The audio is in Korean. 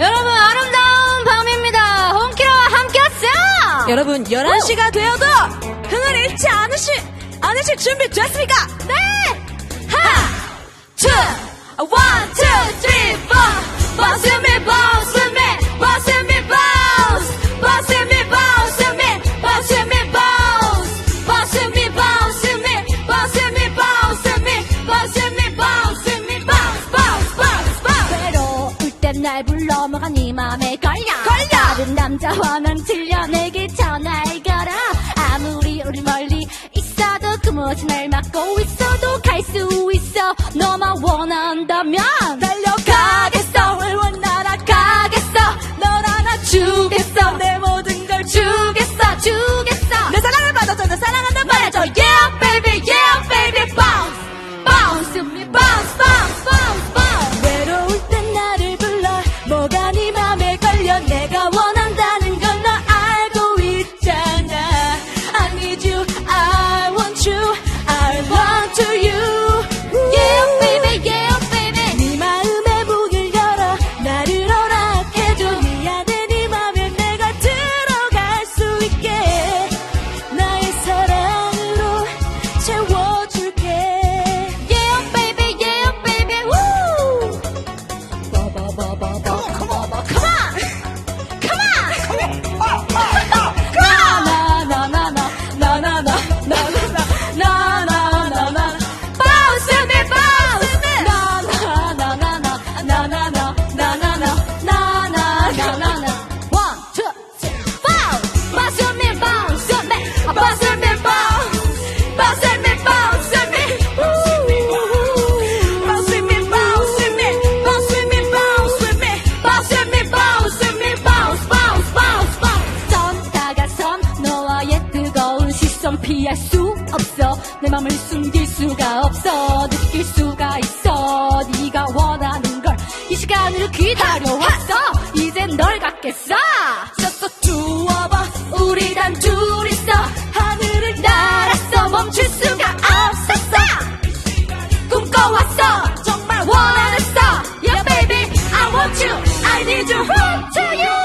여러분 아름다운 밤입니다. 홍키라와 함께 왔어요. 여러분 11시가 되어도 흥을 잃지 않으실, 않으실 준비 됐습니까? 네. 불러 뭐가 네 맘에 걸려. 걸려! 다른 남자와 난 틀려 내게 전화를 걸어. 아무리 우리 멀리 있어도 그 무엇이 날 막고 있어도 갈 수 있어. 너만 원한다면 달려가 피할 수 없어. 내 맘을 숨길 수가 없어. 느낄 수가 있어. 네가 원하는 걸 이 시간을 기다려왔어. 이젠 널 갖겠어. 셔서 주워봐. 우리 단 둘이서 하늘을 날았어. 멈출 수가 없었어. 꿈꿔왔어. 정말 원했어 Yeah baby. I want you. I need you. Who to you